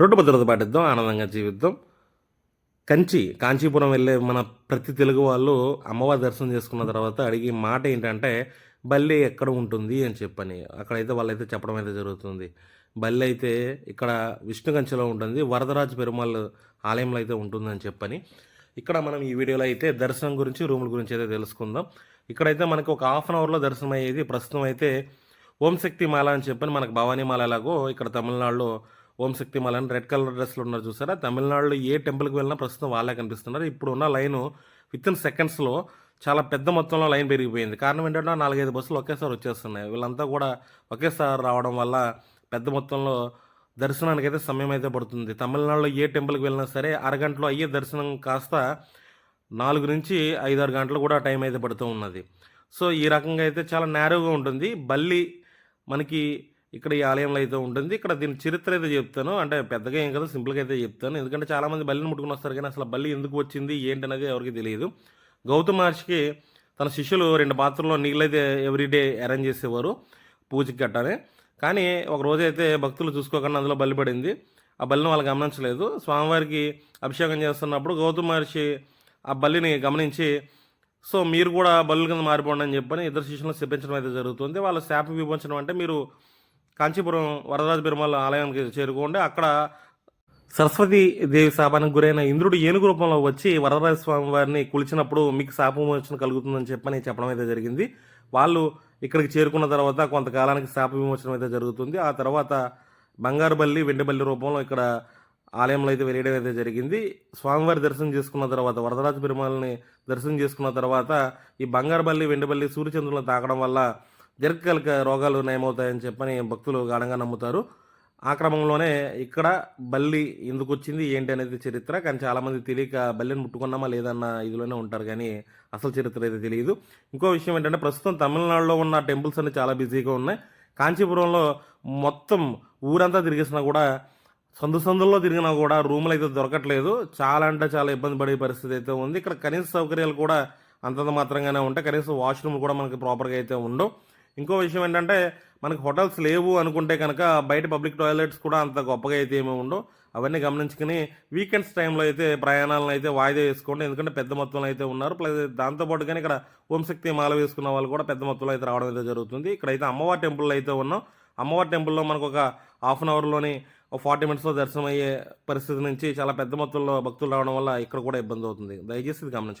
Road భద్రత పాటిద్దాం ఆనందంగా జీవిద్దాం. కంచి కాంచీపురం వెళ్ళే మన ప్రతి తెలుగు వాళ్ళు అమ్మవారి దర్శనం చేసుకున్న తర్వాత అడిగే మాట ఏంటంటే బల్లి ఎక్కడ ఉంటుంది? అని చెప్పని. అక్కడైతే వాళ్ళైతే చెప్పడం అయితే జరుగుతుంది. బల్లి అయితే ఇక్కడ విష్ణు కంచిలో ఉంటుంది వరదరాజు పెరుమాళ్ ఆలయంలో అయితే ఉంటుందని చెప్పని. ఇక్కడ మనం ఈ వీడియోలో అయితే దర్శనం గురించి రూముల గురించి అయితే తెలుసుకుందాం. ఇక్కడైతే మనకు ఒక హాఫ్ అన్ అవర్లో దర్శనం అయ్యేది ప్రస్తుతం అయితే ఓం శక్తి మాల అని చెప్పని మనకు భవానీ మాల ఎలాగో ఇక్కడ తమిళనాడులో ఓం శక్తి మాల రెడ్ కలర్ డ్రెస్లో ఉన్నారు చూసారా? తమిళనాడులో ఏ టెంపుల్కి వెళ్ళినా ప్రస్తుతం వాళ్ళే కనిపిస్తున్నారు. ఇప్పుడు ఉన్న లైన్ విత్ ఇన్ సెకండ్స్లో చాలా పెద్ద మొత్తంలో లైన్ పెరిగిపోయింది. కారణం ఏంటంటే నాలుగైదు బస్సులు ఒకేసారి వచ్చేస్తున్నాయి. వీళ్ళంతా కూడా ఒకేసారి రావడం వల్ల పెద్ద మొత్తంలో దర్శనానికి అయితే సమయం అయితే పడుతుంది. తమిళనాడులో ఏ టెంపుల్కి వెళ్ళినా సరే అరగంటలో అయ్యే దర్శనం కాస్త నాలుగు నుంచి ఐదారు గంటలు కూడా టైం అయితే పడుతూ ఉన్నది. సో ఈ రకంగా అయితే చాలా నేరోగా ఉంటుంది. బల్లి మనకి ఇక్కడ ఈ ఆలయంలో అయితే ఉంటుంది. ఇక్కడ దీని చరిత్ర అయితే చెప్తాను. అంటే పెద్దగా ఏం కదా సింపుల్గా అయితే చెప్తాను. ఎందుకంటే చాలామంది బల్లిని ముట్టుకుని వస్తారు కానీ అసలు బల్లి ఎందుకు వచ్చింది ఏంటి అనేది ఎవరికి తెలియదు. గౌతమ మహర్షికి తన శిష్యులు రెండు పాత్రల్లో నీళ్ళైతే ఎవ్రీడే అరేంజ్ చేసేవారు పూజకి గట్టానే. కానీ ఒక రోజైతే భక్తులు చూసుకోకుండా అందులో బలి పడింది. ఆ బలిని వాళ్ళు గమనించలేదు. స్వామివారికి అభిషేకం చేస్తున్నప్పుడు గౌతమ మహర్షి ఆ బల్లిని గమనించి సో మీరు కూడా బల్లు కింద మారిపోండి అని చెప్పని ఇద్దరు శిష్యులను శపించడం అయితే జరుగుతుంది. వాళ్ళ శాప విమోచనం అంటే మీరు కాంచీపురం వరదరాజ పెరుమాళ ఆలయానికి చేరుకోండి. అక్కడ సరస్వతి దేవి శాపానికి గురైన ఇంద్రుడు ఏనుగు రూపంలో వచ్చి వరదరాజ స్వామి వారిని కులిచినప్పుడు మీకు శాపవిమోచన కలుగుతుందని చెప్పని చెప్పడం అయితే జరిగింది. వాళ్ళు ఇక్కడికి చేరుకున్న తర్వాత కొంతకాలానికి శాప విమోచనం అయితే జరుగుతుంది. ఆ తర్వాత బంగారుబల్లి వెండిబల్లి రూపంలో ఇక్కడ ఆలయంలో అయితే వెలియడం అయితే జరిగింది. స్వామివారి దర్శనం చేసుకున్న తర్వాత వరదరాజ పెరుమాలని దర్శనం చేసుకున్న తర్వాత ఈ బంగారుబల్లి వెండిబల్లి సూర్యచంద్రులను తాకడం వల్ల దీర్ఘకాలిక రోగాలు నయమవుతాయని చెప్పని భక్తులు గాఢంగా నమ్ముతారు. ఆ క్రమంలోనే ఇక్కడ బల్లి ఎందుకు వచ్చింది ఏంటి అనేది చరిత్ర. కానీ చాలామంది తెలియక బల్లిని ముట్టుకున్నామా లేదన్న ఇదిలోనే ఉంటారు కానీ అసలు చరిత్ర అయితే తెలియదు. ఇంకో విషయం ఏంటంటే ప్రస్తుతం తమిళనాడులో ఉన్న టెంపుల్స్ అన్ని చాలా బిజీగా ఉన్నాయి. కాంచీపురంలో మొత్తం ఊరంతా తిరిగేసినా కూడా సందు సందుల్లో తిరిగినా కూడా రూములు అయితే దొరకట్లేదు. చాలా అంటే చాలా ఇబ్బంది పడే పరిస్థితి అయితే ఉంది. ఇక్కడ కనీస సౌకర్యాలు కూడా అంతంత మాత్రంగానే ఉంటాయి. కనీసం వాష్రూమ్ కూడా మనకి ప్రాపర్గా అయితే ఉండవు. ఇంకో విషయం ఏంటంటే మనకి హోటల్స్ లేవు అనుకుంటే కనుక బయట పబ్లిక్ టాయిలెట్స్ కూడా అంత గొప్పగా అయితే ఏమీ ఉండవు. అవన్నీ గమనించుకుని వీకెండ్స్ టైంలో అయితే ప్రయాణాలను అయితే వాయిదా వేసుకోండి. ఎందుకంటే పెద్ద మొత్తంలో అయితే ఉన్నారు. ప్లస్ దాంతోపాటు కానీ ఇక్కడ ఓంశక్తి మాల వేసుకున్న వాళ్ళు కూడా పెద్ద మొత్తంలో అయితే రావడం అయితే జరుగుతుంది. ఇక్కడైతే అమ్మవారి టెంపుల్ అయితే ఉన్నాం. అమ్మవారి టెంపుల్లో మనకు ఒక హాఫ్ అన్ అవర్లోని ఒక ఫార్టీ మినిట్స్లో దర్శనం అయ్యే పరిస్థితి నుంచి చాలా పెద్ద మొత్తంలో భక్తులు రావడం వల్ల ఇక్కడ కూడా ఇబ్బంది అవుతుంది. దయచేసి ఇది గమనించుకోండి.